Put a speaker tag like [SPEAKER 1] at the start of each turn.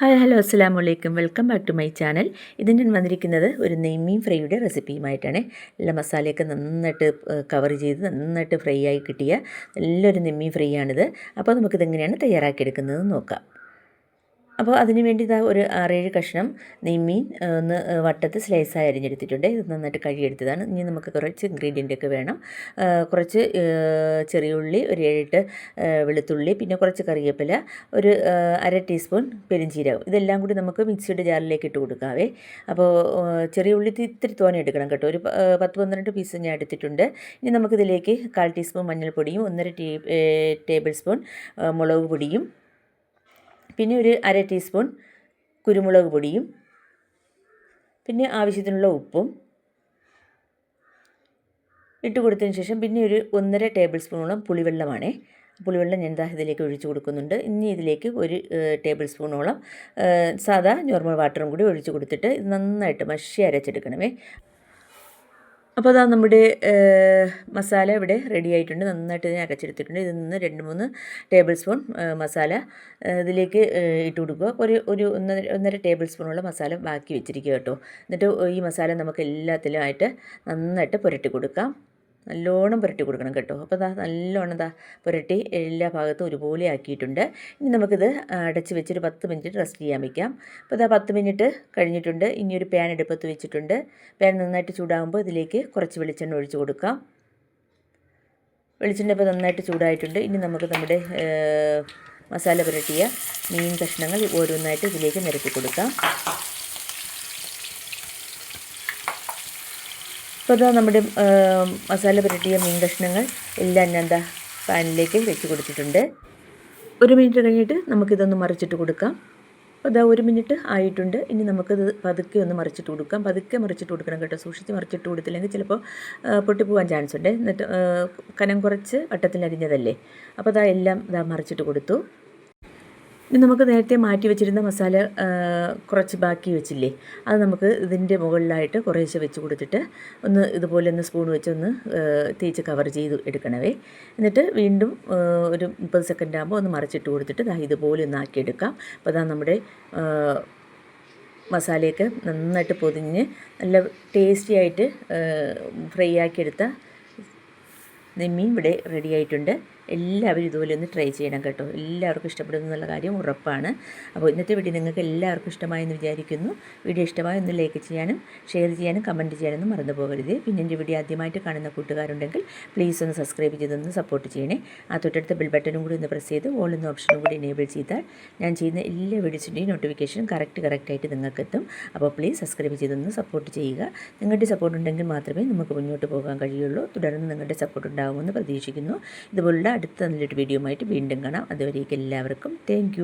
[SPEAKER 1] Hi hello അസ്സാം വലൈക്കും welcome back to my channel. ഇത് ഞാൻ വന്നിരിക്കുന്നത് ഒരു നെയ്മീൻ ഫ്രൈയുടെ റെസിപ്പിയുമായിട്ടാണ്. എല്ലാ മസാലയൊക്കെ നന്നായിട്ട് കവർ ചെയ്ത് നന്നായിട്ട് ഫ്രൈ ആയി കിട്ടിയ നല്ലൊരു നെയ്മീൻ ഫ്രൈ ആണിത് അപ്പോൾ നമുക്കിതെങ്ങനെയാണ് തയ്യാറാക്കിയെടുക്കുന്നത് നോക്കാം. അപ്പോൾ അതിന് വേണ്ടി ഇതാ ഒരു ആറേഴ് കഷ്ണം നെയ്മീൻ ഒന്ന് വട്ടത്ത് സ്ലൈസായി അരിഞ്ഞെടുത്തിട്ടുണ്ട്. ഇത് നന്നായിട്ട് കഴുകിയെടുത്തതാണ്. ഇനി നമുക്ക് കുറച്ച് ഇൻഗ്രീഡിയന്റ് ഒക്കെ വേണം. കുറച്ച് ചെറിയുള്ളി ഒരു ഏഴെട്ട് വെളുത്തുള്ളി പിന്നെ കുറച്ച് കറിവേപ്പില ഒരു അര ടീസ്പൂൺ പെരിഞ്ചീരകം. ഇതെല്ലാം കൂടി നമുക്ക് മിക്സിയുടെ ജാറിലേക്ക് ഇട്ട് കൊടുക്കാവേ. അപ്പോൾ ചെറിയ ഉള്ളി ഇത്തി- ഇത്തിരി തോനെ എടുക്കണം കേട്ടോ. ഒരു പത്ത് പന്ത്രണ്ട് പീസ് ഞാൻ എടുത്തിട്ടുണ്ട്. ഇനി നമുക്കിതിലേക്ക് കാൽ ടീസ്പൂൺ മഞ്ഞൾപ്പൊടിയും ഒന്നര ടീ ടേബിൾ സ്പൂൺ മുളക് പൊടിയും പിന്നെ ഒരു അര ടീസ്പൂൺ കുരുമുളക് പൊടിയും പിന്നെ ആവശ്യത്തിനുള്ള ഉപ്പും ഇട്ട് കൊടുത്തതിന് ശേഷം പിന്നെ ഒരു ഒന്നര ടേബിൾ സ്പൂണോളം പുളിവെള്ളമാണ്. പുളിവെള്ളം ഞാൻ ഇതിലേക്ക് ഒഴിച്ചു കൊടുക്കുന്നുണ്ട്. ഇനി ഇതിലേക്ക് ഒരു ടേബിൾ സ്പൂണോളം സാധാ നോർമൽ വാട്ടറും കൂടി ഒഴിച്ചു കൊടുത്തിട്ട് ഇത് നന്നായിട്ട് മഷി അരച്ചെടുക്കണമേ. അപ്പോൾ അതാ നമ്മുടെ മസാല ഇവിടെ റെഡി ആയിട്ടുണ്ട്. നന്നായിട്ട് ഞാൻ അരച്ചെടുത്തിട്ടുണ്ട്. ഇതിൽ നിന്ന് രണ്ട് മൂന്ന് ടേബിൾ സ്പൂൺ മസാല ഇതിലേക്ക് ഇട്ട് കൊടുക്കുക. ഒരു ഒരു ഒന്നര ഒന്നര ടേബിൾ സ്പൂണുള്ള മസാല ബാക്കി വെച്ചിരിക്കുക കേട്ടോ. എന്നിട്ട് ഈ മസാല നമുക്ക് എല്ലാത്തിലുമായിട്ട് നന്നായിട്ട് പുരട്ടി കൊടുക്കാം. നല്ലോണം പുരട്ടി കൊടുക്കണം കേട്ടോ. അപ്പോൾ ദാ നല്ലോണം ദാ പുരട്ടി എല്ലാ ഭാഗത്തും ഒരുപോലെ ആക്കിയിട്ടുണ്ട്. ഇനി നമുക്കിത് അടച്ച് വെച്ചൊരു പത്ത് മിനിറ്റ് റെസ്റ്റ് ചെയ്യാൻ വയ്ക്കാം അപ്പോൾ ഇതാ പത്ത് മിനിറ്റ് കഴിഞ്ഞിട്ടുണ്ട്. ഇനി ഒരു പാൻ എടുപ്പത്ത് വെച്ചിട്ടുണ്ട്. പാൻ നന്നായിട്ട് ചൂടാകുമ്പോൾ ഇതിലേക്ക് കുറച്ച് വെളിച്ചെണ്ണ ഒഴിച്ച് കൊടുക്കാം. വെളിച്ചെണ്ണ ഇപ്പോൾ നന്നായിട്ട് ചൂടായിട്ടുണ്ട്. ഇനി നമുക്ക് നമ്മുടെ മസാല പുരട്ടിയ മീൻ കഷ്ണങ്ങൾ ഓരോന്നായിട്ട് ഇതിലേക്ക് നിരത്തി കൊടുക്കാം. അപ്പോൾ നമ്മുടെ മസാല പുരട്ടിയ മീൻ കഷ്ണങ്ങൾ എല്ലാം ഞാൻ എന്താ പാനിലേക്ക് വെച്ച് കൊടുത്തിട്ടുണ്ട്. ഒരു മിനിറ്റ് കഴിഞ്ഞിട്ട് നമുക്കിതൊന്ന് മറിച്ചിട്ട് കൊടുക്കാം. അപ്പോൾ ഇതാ ഒരു മിനിറ്റ് ആയിട്ടുണ്ട്. ഇനി നമുക്കിത് പതുക്കെ ഒന്ന് മറിച്ചിട്ട് കൊടുക്കാം. പതുക്കെ മറിച്ചിട്ട് കൊടുക്കണം കേട്ടോ. സൂക്ഷിച്ച് മറിച്ചിട്ട് കൊടുത്തില്ലെങ്കിൽ ചിലപ്പോൾ പൊട്ടി പൊട്ടിപ്പോവാൻ ചാൻസ് ഉണ്ട് എന്നിട്ട് കനം കുറച്ച് വട്ടത്തിൽ അരിഞ്ഞതല്ലേ? അപ്പോൾ അതാ എല്ലാം ഇതാ മറിച്ചിട്ട് കൊടുത്തു. ഇനി നമുക്ക് നേരത്തെ മാറ്റി വെച്ചിരുന്ന മസാല കുറച്ച് ബാക്കി വെച്ചില്ലേ? അത് നമുക്ക് ഇതിന്റെ മുകളിലായിട്ട് കുറേശ്ശെ വെച്ച് കൊടുത്തിട്ട് ഒന്ന് ഇതുപോലെ ഒന്ന് സ്പൂൺ വെച്ച് ഒന്ന് ആ, തേച്ച് കവർ ചെയ്ത് എടുക്കണവേ. എന്നിട്ട് വീണ്ടും ഒരു മുപ്പത് സെക്കൻഡ് ആകുമ്പോൾ ഒന്ന് മറിച്ചിട്ട് കൊടുത്തിട്ട് ദാ ഇതുപോലെ ഒന്ന് ആക്കിയെടുക്കാം. അപ്പോൾ അതാ നമ്മുടെ മസാലയൊക്കെ നന്നായിട്ട് പൊതിഞ്ഞ് നല്ല ടേസ്റ്റി ആയിട്ട് ഫ്രൈ ആക്കിയെടുത്ത നെമ്മീൻ ഇവിടെ റെഡി ആയിട്ടുണ്ട്. എല്ലാവരും ഇതുപോലെ ഒന്ന് ട്രൈ ചെയ്യണം കേട്ടോ. എല്ലാവർക്കും ഇഷ്ടപ്പെടുന്നു എന്നുള്ള കാര്യം ഉറപ്പാണ്. അപ്പോൾ ഇന്നത്തെ വീഡിയോ നിങ്ങൾക്ക് എല്ലാവർക്കും ഇഷ്ടമായെന്ന് വിചാരിക്കുന്നു. വീഡിയോ ഇഷ്ടമായി ഒന്ന് ലൈക്ക് ചെയ്യാനും ഷെയർ ചെയ്യാനും കമന്റ് ചെയ്യാനൊന്നും മറന്നു പോകരുത്. പിന്നെ എന്റെ വീഡിയോ ആദ്യമായിട്ട് കാണുന്ന കൂട്ടുകാരുണ്ടെങ്കിൽ പ്ലീസ് ഒന്ന് സബ്സ്ക്രൈബ് ചെയ്തൊന്ന് സപ്പോർട്ട് ചെയ്യണേ. ആ തൊട്ടടുത്ത ബിൽ ബട്ടണും കൂടി ഒന്ന് പ്രസ് ചെയ്ത് ഓൾ എന്ന ഓപ്ഷനും കൂടി എനേബിൾ ചെയ്താൽ ഞാൻ ചെയ്യുന്ന എല്ലാ വീഡിയോസിന്റെയും നോട്ടിഫിക്കേഷൻ കറക്റ്റ് കറക്റ്റായിട്ട് നിങ്ങൾക്ക് എത്തും. അപ്പോൾ പ്ലീസ് സബ്സ്ക്രൈബ് ചെയ്തൊന്ന് സപ്പോർട്ട് ചെയ്യുക. നിങ്ങളുടെ സപ്പോർട്ട് ഉണ്ടെങ്കിൽ മാത്രമേ നമുക്ക് മുന്നോട്ട് പോകാൻ കഴിയുള്ളൂ. തുടർന്ന് നിങ്ങളുടെ സപ്പോർട്ട് ഉണ്ടാകുമെന്ന് പ്രതീക്ഷിക്കുന്നു. ഇതുപോലുള്ള അടുത്ത നല്ലൊരു വീഡിയോ ആയിട്ട് വീണ്ടും കാണാം. അതുവരേക്കും എല്ലാവർക്കും താങ്ക്